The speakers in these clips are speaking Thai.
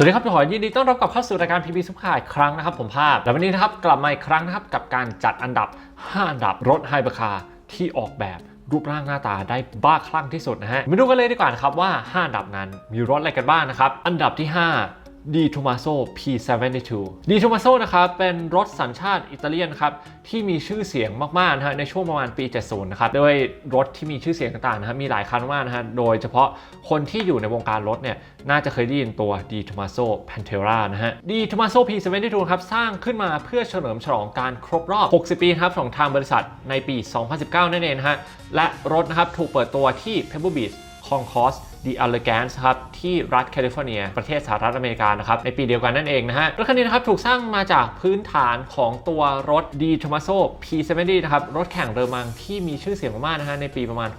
สวัสดีครับทุกคนยินดีต้อนรับกลับเข้าสู่รายการ PB ซุปข่ายครั้งนะครับ ผมภาพ และวันนี้นะครับกลับมาอีกครั้งนะครับกับการจัดอันดับ 5 อันดับรถไฮเปอร์คาร์ที่ออกแบบรูปร่างหน้าตาได้บ้าคลั่งที่สุดนะฮะมาดูกันเลยดีกว่านะครับว่า 5 อันดับนั้นมีรถอะไรกันบ้างนะครับ อันดับที่ 5 d t o m a s o P72 d t o m a s o นะครับเป็นรถสัญชาติอิตาเลียนครับที่มีชื่อเสียงมากๆนะฮะในช่วงประมาณปี 70 นะครับด้วยรถที่มีชื่อเสียงต่างๆนะฮะมีหลายคันมากนะฮะโดยเฉพาะคนที่อยู่ในวงการรถเนี่ยน่าจะเคยได้ยินตัว d t o m a s o Pantera นะฮะ d t o m a s o P72 ครับสร้างขึ้นมาเพื่อเฉลิมฉลองการครบรอบ 60 ปีครับของทางบริษัทในปี 2019 นั่นเองนะฮะและรถนะครับถูกเปิดตัวที่ Pebble Beach Concourse The Elegance ครับที่รัฐแคลิฟอร์เนีย ประเทศสหรัฐอเมริกานะครับในปีเดียวกันนั่นเองนะฮะรถคันนี้นะครับถูกสร้างมาจากพื้นฐานของตัวรถ d t o m a s o P70 นะครับรถแข่งเรือมังที่มีชื่อเสียงมากๆนะฮะในปีประมาณ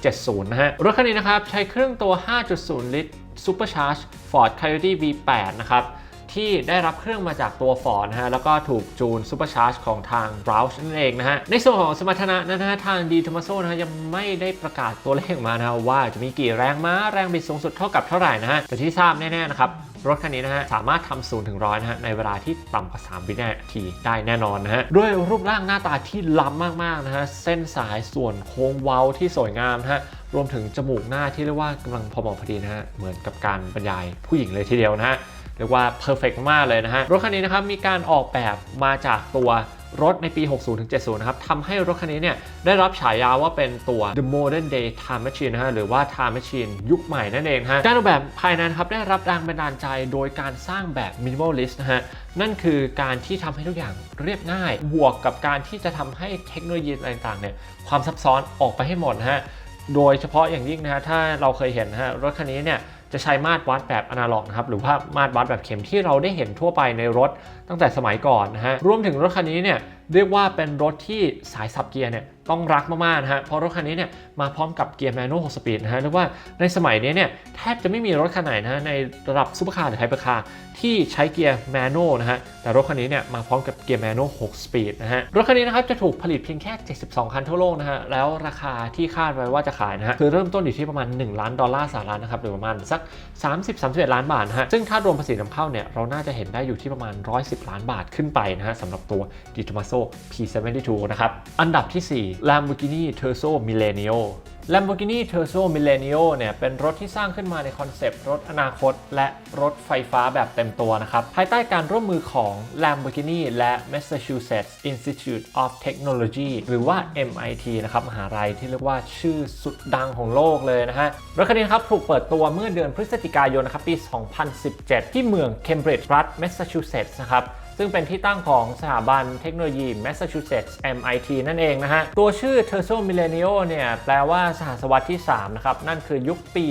60-70 นะฮะรถคันนี้นะครับใช้เครื่องตัว 5.0 ลิตร Supercharged Ford Coyote V8 นะครับ ที่ได้รับเครื่องมาจากตัว Ford นะฮะแล้วก็ถูกจูน Supercharge ของทาง Roush นั่นเองนะฮะในส่วนของสมรรถนะนะฮะทาง d t o m a s o นะฮะยังไม่ได้ประกาศตัวเลขมานะฮะว่าจะมีกี่แรงม้าแรงบิดสูงสุดเท่ากับเท่าไหร่นะฮะแต่ที่ทราบแน่ๆนะครับรถคันนี้นะฮะสามารถทำศูนย์ถึงร้อยนะฮะในเวลาที่ต่ำกว่า 3 วินาทีได้แน่นอนนะฮะด้วยรูปร่างหน้าตาที่ล้ำมากๆนะฮะเส้นสายส่วนโค้งเว้าที่สวยงามนะฮะรวมถึงจมูกหน้าที่เรียกว่ากำลังพอเหมาะพอดีนะฮะเหมือนกับการบรรยายผู้หญิงเลยทีเดียวนะฮะ เรียกว่าเพอร์เฟกมากเลยนะฮะ รถคันนี้นะครับมีการออกแบบมาจากตัวรถในปี 60-70 นะครับทำให้รถคันนี้เนี่ยได้รับฉายาว่าเป็นตัว The Modern Day Time Machine นะฮะหรือว่า Time Machine ยุคใหม่นั่นเองฮะการออกแบบภายในครับได้รับแรงบันดาลใจโดยการสร้างแบบ Minimalist นะฮะนั่นคือการที่ทำให้ทุกอย่างเรียบง่าย บวกกับการที่จะทำให้เทคโนโลยีต่างๆเนี่ยความซับซ้อนออกไปให้หมดนะฮะโดยเฉพาะอย่างยิ่งนะฮะถ้าเราเคยเห็นนะฮะรถคันนี้เนี่ย จะใช้มาตรวัดแบบอนาล็อกนะครับหรือว่ามาตรวัดแบบเข็มที่เราได้เห็นทั่วไปในรถตั้งแต่สมัยก่อนนะฮะรวมถึงรถคันนี้เนี่ย เรียกว่าเป็นรถที่สายสับเกียร์เนี่ยต้องรักมากๆนะฮะเพราะรถคันนี้เนี่ยมาพร้อมกับเกียร์แมนนวล6สปีดนะฮะเรียกว่าในสมัยนี้เนี่ยแทบจะไม่มีรถคันไหนนะะในระดับซูเปอร์คาร์หรือไฮเปอร์คาร์ที่ใช้เกียร์แมนนวลนะฮะแต่รถคันนี้เนี่ยมาพร้อมกับเกียร์แมนนวล6สปีดนะฮะรถคันนี้นะครับจะถูกผลิตเพียงแค่ 72 คันทั่วโลกนะฮะแล้วราคาที่คาดไว้ว่าจะขายนะฮะคือเริ่มต้นอยู่ที่ประมาณ 1 ล้านดอลลาร์สหรัฐนะครับหรือประมาณสัก 30-31 ล้านบาทนะฮะซึ่งถ้ารวมภาษีนำเข้าเนี่ยเราน่าจะเห็นได้อยู่ที่ประมาณ 110 ล้านบาทขึ้นไปนะฮะสำหรับตัว d t o m a s o P72 นะครับ อันดับที่ 4 Lamborghini Terzo Millennio Lamborghini Terzo Millennio เนี่ยเป็นรถที่สร้างขึ้นมาในคอนเซปต์รถอนาคต และรถไฟฟ้าแบบเต็มตัวนะครับ ภายใต้การร่วมมือของ Lamborghini และ Massachusetts Institute of Technology หรือว่า MIT นะครับมหาลัยที่เรียกว่าชื่อสุดดังของโลกเลยนะฮะ รถคันนี้ครับถูกเปิดตัวเมื่อเดือนพฤศจิกายนนะครับปี 2017 ที่เมืองเคมบริดจ์รัฐ Massachusetts นะครับ ซึ่งเป็นที่ตั้งของสถาบันเทคโนโลยี Massachusetts MIT นั่นเองนะฮะ ตัวชื่อ Terzo Millennio เนี่ย แปลว่าสหศตวรรษที่ 3 นะครับ นั่นคือยุคปี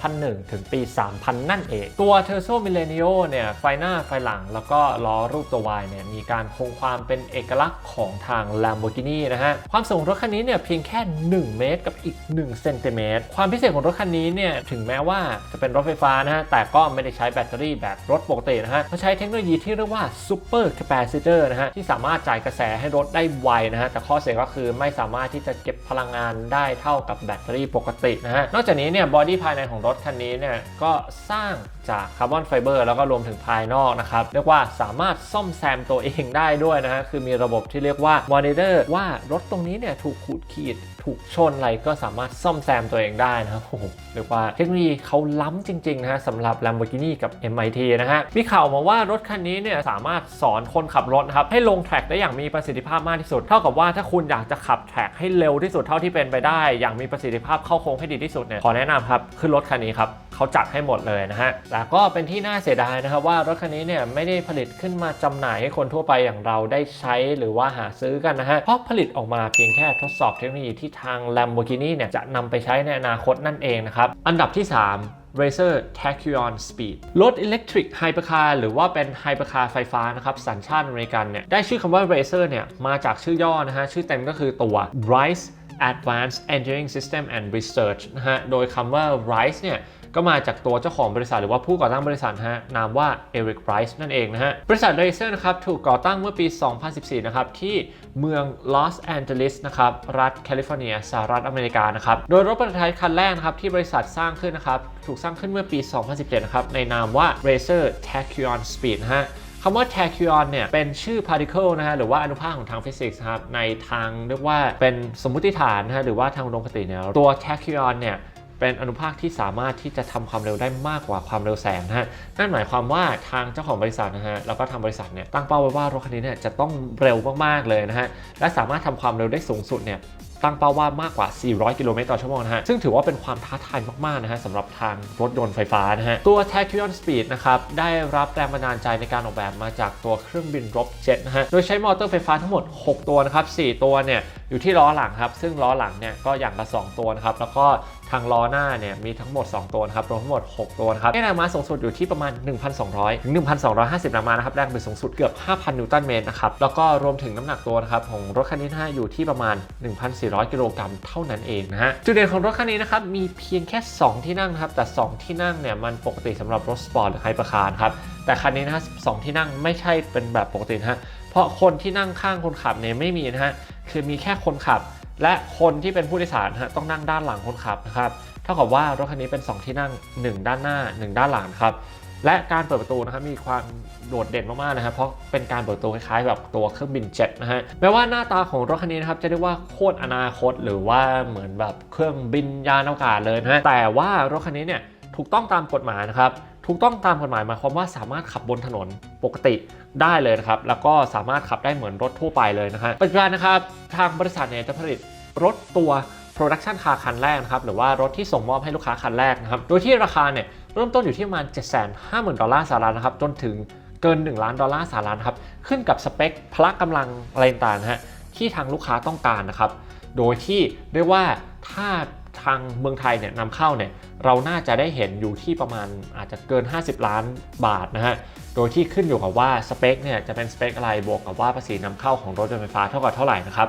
2001 ถึงปี 3000 นั่นเอง ตัว Terzo Millennio เนี่ย ไฟหน้าไฟหลังแล้วก็ล้อรูปตัว Y เนี่ย มีการคงความเป็นเอกลักษณ์ของทาง Lamborghini นะฮะ ความสูงรถคันนี้เนี่ยเพียงแค่ 1 เมตรกับอีก1เซนติเมตรความพิเศษของรถคันนี้เนี่ยถึงแม้ว่าจะเป็นรถไฟฟ้านะฮะแต่ก็ไม่ได้ใช้แบตเตอรี่แบบรถปกตินะฮะเขาใช้เทคโนโลยีที่เรียกว่า Super Capacitor นะฮะที่สามารถจ่ายกระแสให้รถได้ไวนะฮะแต่ข้อเสียก็คือไม่สามารถที่จะเก็บพลังงานได้เท่ากับแบตเตอรี่ปกตินะฮะนอกจากนี้เนี่ยบอดี้ภายในของรถคันนี้เนี่ยก็สร้างจากคาร์บอนไฟเบอร์แล้วก็รวมถึงภายนอกนะครับเรียกว่าสามารถซ่อมแซมตัวเองได้ด้วยนะฮะคือมีระบบที่เรียกว่ามอนิเตอร์ว่ารถตรงนี้เนี่ยถูกขูดขีดถูกชนอะไรก็สามารถซ่อมแซมตัวเองได้นะครับโอ้โหเรียกว่าเทคโนโลยีเขาล้ำจริงๆนะฮะสำหรับ Lamborghini กับ MIT นะฮะมีข่าวมาว่ารถคันนี้เนี่ยสามารถสอนคนขับรถครับให้ลงแทร็กได้อย่างมีประสิทธิภาพมากที่สุด เท่ากับว่าถ้าคุณอยากจะขับแทร็กให้เร็วที่สุดเท่าที่เป็นไปได้ อย่างมีประสิทธิภาพเข้าโค้งให้ดีที่สุดเนี่ยขอแนะนำครับขึ้นรถคันนี้ครับเขาจัดให้หมดเลยนะฮะแต่ก็เป็นที่น่าเสียดายนะครับว่ารถคันนี้เนี่ยไม่ได้ผลิตขึ้นมาจำหน่ายให้คนทั่วไปอย่างเราได้ใช้หรือว่าหาซื้อกันนะฮะเพราะผลิตออกมาเพียงแค่ทดสอบเทคโนโลยีที่ทาง Lamborghini เนี่ยจะนำไปใช้ในอนาคตนั่นเองนะครับอันดับที่ 3 Racer Tachyon Speed รถอิเล็กทริกไฮเปอร์คารหรือว่าเป็นไฮเปอร์คารไฟฟ้านะครับสัญชาติอเมริกันเนี่ยได้ชื่อคำว่า Racer เนี่ยมาจากชื่อย่อนะฮะชื่อเต็มก็คือตัว Rice Advanced Engineering System and Research นะฮะโดยคำว่า Rice เนี่ย ก็มาจากตัวเจ้าของบริษัทหรือว่าผู้ก่อตั้งบริษัทนะฮะนามว่าเอริกไบรส์นั่นเองนะฮะบริษัท Razer นะครับถูกก่อตั้งเมื่อปี 2014 นะครับ ที่เมืองลอสแอนเจลิสนะครับรัฐแคลิฟอร์เนียสหรัฐอเมริกานะครับโดยรถประทัยคันแรกนะครับที่บริษัทสร้างขึ้นนะครับถูกสร้างขึ้นเมื่อปี 2017 นะครับในนามว่า Razer Tachyon Speed นะฮะคำว่า tachyon เนี่ยเป็นชื่อ particle นะฮะหรือว่าอนุภาคของทางฟิสิกส์ครับในทางเรียกว่าเป็นสมมุติฐานนะฮะหรือว่าทางอุดมคติเนี่ยตัว tachyon เนี่ย เป็นอนุภาคที่สามารถที่จะทำความเร็วได้มากกว่าความเร็วแสงนะฮะ นั่นหมายความว่าทางเจ้าของบริษัทนะฮะ แล้วก็ทางบริษัทเนี่ยตั้งเป้าไว้ว่ารถคันนี้เนี่ยจะต้องเร็วมากๆเลยนะฮะ และสามารถทำความเร็วได้สูงสุดเนี่ย ตั้งเป้าว่ามากกว่า 400 กิโลเมตรต่อชั่วโมงนะฮะ ซึ่งถือว่าเป็นความท้าทายมาก ๆ นะฮะสำหรับทางรถยนต์ไฟฟ้านะฮะ ตัว Tachyon Speed นะครับ ได้รับแรงบันดาลใจในการออกแบบมาจากตัวเครื่องบินรบเจ็ตนะฮะ โดยใช้มอเตอร์ไฟฟ้าทั้งหมด 6 ตัวนะครับ 4 ตัวเนี่ยอยู่ที่ล้อหลังครับ ซึ่งล้อหลังเนี่ยก็อย่างละ2ตัวนะครับ แล้วก็ทางล้อหน้าเนี่ยมีทั้งหมด 2 ตัวนะครับรวมทั้งหมด 6 ตัวนะครับให้แรงม้าสูงสุดอยู่ที่ประมาณ 1,200ถึง1,250แรงม้านะครับแรงบิดสูงสุดเกือบ 5,000 นิวตันเมตรนะครับแล้วก็รวมถึงน้ำหนักตัวนะครับของรถคันนี้นะฮะอยู่ที่ประมาณ 1,400กิโลกรัมเท่านั้นเองนะฮะจุดเด่นของรถคันนี้นะครับมีเพียงแค่ 2 ที่นั่งนะครับแต่ 2 ที่นั่งเนี่ยมันปกติสำหรับรถสปอร์ตหรือไฮเปอร์คาร์ครับแต่คันนี้นะฮะสองที่นั่งไม่ใช่เป็นแบบปกตินะฮะเพราะคนที่นั่งข้างคนขับเนี่ยไม่มีนะฮะคือมีแค่คนขับ และคนที่เป็นผู้โดยสารฮะต้องนั่งด้านหลังคนขับนะครับเท่ากับว่ารถคันนี้เป็น 2 ที่นั่ง 1 ด้านหน้า 1 ด้านหลังครับ และการเปิดประตูนะครับมีความโดดเด่นมากๆนะครับเพราะเป็นการเปิดประตูคล้ายๆแบบตัวเครื่องบินเจ็ตนะฮะแม้ว่าหน้าตาของรถคันนี้นะครับจะเรียกว่าโคตรอนาคต หรือว่าเหมือนแบบเครื่องบินยานอวกาศเลยนะฮะแต่ว่ารถคันนี้เนี่ยถูกต้องตามกฎหมายนะครับถูกต้องตามกฎหมายหมายความว่าสามารถขับบนถนนปกติได้เลยนะครับแล้วก็สามารถขับได้เหมือนรถทั่วไปเลยนะฮะปัจจุบันนะครับทางบริษัทเนี่ยจะผลิตรถตัว Production Car คันแรกนะครับหรือว่ารถที่ส่งมอบให้ลูกค้าคันแรกนะครับโดยที่ราคาเนี่ยเริ่มต้นอยู่ที่ประมาณ 750,000 ดอลลาร์สหรัฐนะครับจนถึงเกิน 1 ล้านดอลลาร์สหรัฐครับขึ้นกับสเปคพละกำลังอะไรต่างๆนะฮะที่ทางลูกค้าต้องการนะครับโดยที่เรียกว่าถ้าทางเมืองไทยเนี่ยนำเข้าเนี่ยเราน่าจะได้เห็นอยู่ที่ประมาณอาจจะเกิน 50 ล้านบาทนะฮะ โดยที่ขึ้นอยู่กับว่าสเปคเนี่ยจะเป็นสเปคอะไรบวกกับว่าภาษีนำเข้าของรถยนต์ไฟฟ้าเท่ากับเท่าไหร่นะครับ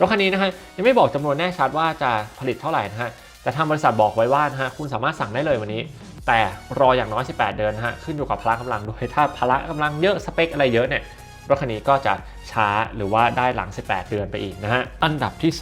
รถคันนี้นะฮะยังไม่บอกจำนวนแน่ชัดว่าจะผลิตเท่าไหร่นะฮะแต่ทางบริษัทบอกไว้ว่านะฮะคุณสามารถสั่งได้เลยวันนี้ แต่รออย่างน้อย 18 เดือนนะฮะขึ้นอยู่กับพละกำลังด้วยถ้าพละกำลังเยอะสเปคอะไรเยอะเนี่ยรถคันนี้ก็จะช้าหรือว่าได้หลัง 18 เดือนไปอีกนะฮะอันดับที่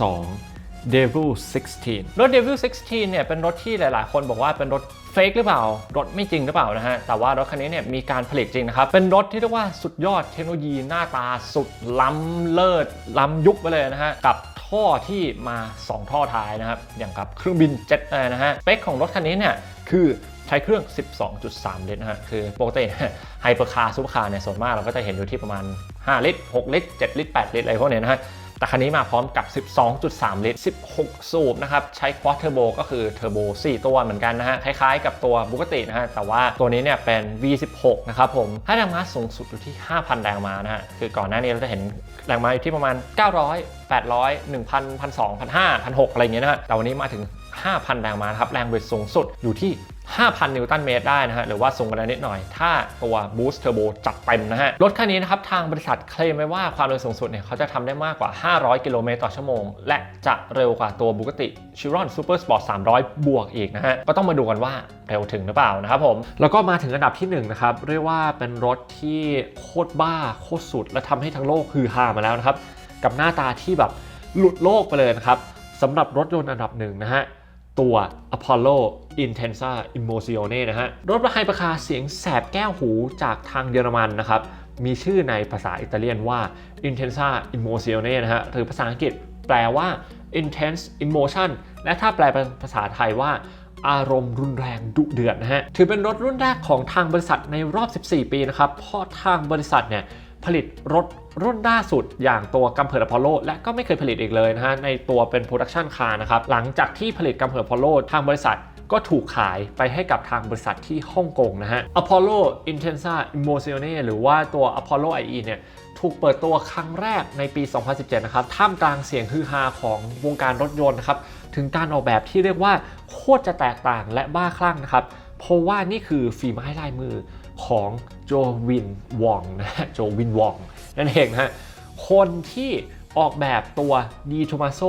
2 Devil 16 รถ Devil 16 เนี่ยเป็นรถที่หลาย ๆ คนบอกว่าเป็นรถ เฟกหรือเปล่า รถไม่จริงหรือเปล่านะฮะ แต่ว่ารถคันนี้เนี่ยมีการผลิตจริงนะครับ เป็นรถที่เรียกว่าสุดยอดเทคโนโลยีหน้าตาสุดล้ำเลิศ ล้ำยุคไปเลยนะฮะ กับท่อที่มา 2 ท่อท้ายนะครับ อย่างกับเครื่องบินเจ็ตเลยนะฮะ สเปคของรถคันนี้เนี่ยคือใช้เครื่อง 12.3 ลิตรนะฮะ คือปกติไฮเปอร์คาร์ซูเปอร์คาร์เนี่ยส่วนมากเราก็จะเห็นอยู่ที่ประมาณ 5 ลิตร 6 ลิตร 7 ลิตร 8 ลิตรอะไรพวกเนี้ยนะฮะ แต่คันนี้มาพร้อมกับ 12.3 ลิตร 16 สูบนะครับ ใช้ควอเทอร์โบก็คือเทอร์โบ4 ตัวเหมือนกันนะฮะ คล้ายๆกับตัวบุกตินะฮะ แต่ว่าตัวนี้เนี่ยเป็น V16 นะครับผมให้แรงม้าสูงสุดอยู่ที่ 5,000 แรงม้านะฮะ คือก่อนหน้านี้เราจะเห็นแรงม้าอยู่ที่ประมาณ 900 800 1,000 1,200 1,500 1,600อะไรเงี้ยนะฮะ แต่วันนี้มาถึง 5,000 แรงม้าครับ แรงบิดสูงสุดอยู่ที่ 5,000 นิวตันเมตรได้นะฮะ หรือว่าสูงกว่านั้นนิดหน่อย ถ้าตัว Boost Turbo จัดเต็มนะฮะ รถคันนี้นะครับ ทางบริษัทเคลมไว้ว่าความเร็วสูงสุดเนี่ยเขาจะทำได้มากกว่า 500 กิโลเมตรต่อชั่วโมง และจะเร็วกว่าตัว Bugatti Chiron Super Sport 300 บวกอีกนะฮะ ก็ต้องมาดูกันว่าเร็วถึงหรือเปล่านะครับผม แล้วก็มาถึงอันดับที่1นะครับเรียกว่าเป็นรถที่โคตรบ้าโคตรสุด และทำให้ทั้งโลกฮือฮามาแล้วนะครับกับหน้าตาที่แบบหลุดโลกไปเลยนะครับสำหรับรถยนต์อันดับหนึ่งนะฮะตัว Apollo Intensa Emozione นะฮะรถไฮเปร์คาเสียงแสบแก้วหูจากทางเยอรมันนะครับ มีชื่อในภาษาอิตาเลียนว่า Intensa Emozione นะฮะหรือภาษาอังกฤษแปลว่า Intense Emotion และถ้าแปลเป็นภาษาไทยว่าอารมณ์รุนแรงดุเดือดนะฮะ ถือเป็นรถรุ่นแรกของทางบริษัทในรอบ 14 ปีนะครับ เพราะทางบริษัทเนี่ยผลิตรถรุ่นล่าสุดอย่างตัวกัมเพิร์ดอพอลโลและก็ไม่เคยผลิตอีกเลยนะฮะ ในตัวเป็นโปรดักชันคาร์นะครับ หลังจากที่ผลิตกัมเพิร์ดอพอลโลทางบริษัท ก็ถูกขายไปให้กับทางบริษัทที่ฮ่องกงนะฮะ Apollo Intensa Emozione หรือว่าตัว Apollo IE เนี่ยถูกเปิดตัวครั้งแรกในปี 2017 นะครับ ท่ามกลางเสียงฮือฮาของวงการรถยนต์นะครับ ถึงการออกแบบที่เรียกว่าโคตรจะแตกต่างและบ้าคลั่งนะครับ เพราะว่านี่คือฝีไม้ลายมือของโจวินวองนะฮะโจวินวองนั่นเองนะฮะคนที่ออกแบบตัว d ีโทมาโซ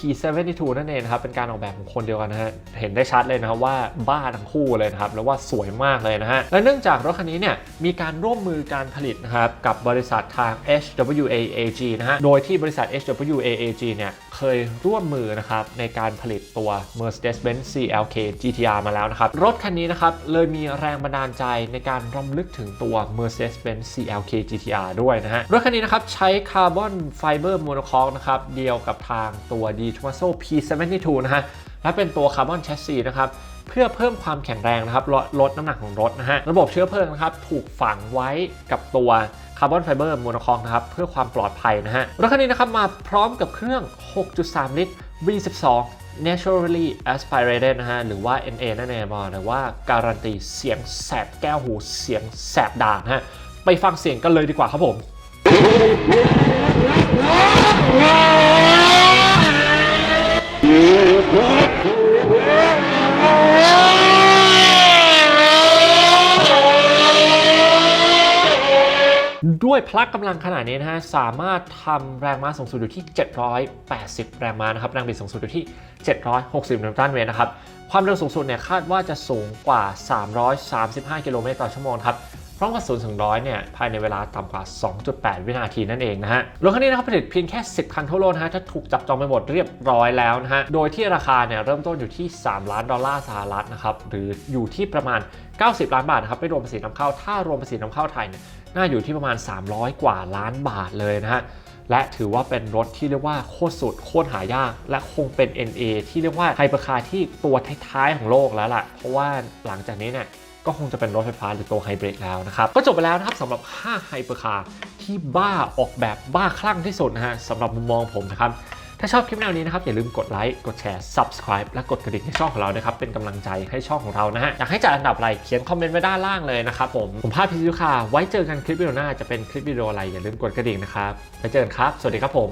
P72 นั่นเองนะครับ เป็นการออกแบบของคนเดียวกันนะฮะ เห็นได้ชัดเลยนะครับว่าบ้าทั้งคู่เลยนะครับ แล้วว่าสวยมากเลยนะฮะ และเนื่องจากรถคันนี้เนี่ย มีการร่วมมือการผลิตนะครับ กับบริษัททาง HWA AG นะฮะ โดยที่บริษัท HWA AG เนี่ยเคยร่วมมือนะครับในการผลิตตัว Mercedes-Benz CLK GTR มาแล้วนะครับ รถคันนี้นะครับเลยมีแรงบันดาลใจในการรำลึกถึงตัว Mercedes-Benz CLK GTR ด้วยนะฮะ รถคันนี้นะครับใช้คาร์บอนไฟเบอร์โมโนคอกนะครับเดียวกับทางตัว d t o m a s o P72 นะฮะ และเป็นตัวคาร์บอนแชสซีนะครับเพื่อเพิ่มความแข็งแรงนะครับลดลดน้ำหนักของรถนะฮะ ระบบเชื้อเพลิงนะครับถูกฝังไว้กับตัวคาร์บอนไฟเบอร์โมโนคอกนะครับเพื่อความปลอดภัยนะฮะ รถคันนี้นะครับมาพร้อมกับเครื่อง 6.3 ลิตร V12 Naturally Aspirated นะฮะ หรือว่า NA นั่นเองบอกหรือว่าการันตีเสียงแสบแก้วหูเสียงแสบด่างฮะ ไปฟังเสียงกันเลยดีกว่าครับผม ด้ วยพละกกำลังขนาดนี้นะฮะสามารถทำแรงม้าสูงสุดอยู่ที่ 780 แรงม้านะครับแรงบิดสูงสุดอยู่ที่ 760 นิวตันเมตรนะครับความเร็วสูงสุดเนี่ยคาดว่าจะสูงกว่า 335 กิโลเมตรต่อชั่วโมงครับพร้อมกับ0ถึง100เนี่ยภายในเวลาต่ำกว่า 2.8 วินาทีนั่นเองนะฮะรถคันนี้นะครับผลิตเพียงแค่ 10 คันทั่วโลกนะฮะจะถูกจับจองไปหมดเรียบร้อยแล้วนะฮะโดยที่ราคาเนี่ยเริ่มต้นอยู่ที่ 3 ล้านดอลลาร์สหรัฐนะครับหรืออยู่ที่ประมาณ 90 ล้านบาทนะครับไม่รวมภาษีนำเข้าถ้ารวมภาษีนำเข้าไทยเนี่ย น่าอยู่ที่ประมาณ 300 กว่าล้านบาทเลยนะฮะ และถือว่าเป็นรถที่เรียกว่าโคตรสุดโคตรหายาก และคงเป็น NA ที่เรียกว่าไฮเปอร์คาร์ที่ตัวท้ายๆของโลกแล้วล่ะ เพราะว่าหลังจากนี้เนี่ยก็คงจะเป็นรถไฟฟ้าหรือตัวไฮบริดแล้วนะครับ ก็จบไปแล้วนะครับสำหรับ 5 ไฮเปอร์คาร์ที่บ้าออกแบบบ้าคลั่งที่สุดนะฮะสำหรับมุมมองผมนะครับ ถ้าชอบคลิปแนวนี้นะครับอย่าลืมกดไลค์กดแชร์ subscribe และกดกระดิ่งในช่องของเรานะครับเป็นกำลังใจให้ช่องของเรานะฮะอยากให้จัดอันดับอะไรเขียนคอมเมนต์ไว้ด้านล่างเลยนะครับผมผมภาพพิซิวค่ะไว้เจอกันคลิปวิดีโอหน้าจะเป็นคลิปวิดีโออะไรอย่าลืมกดกระดิ่งนะครับไปเจอกันครับ สวัสดีครับผม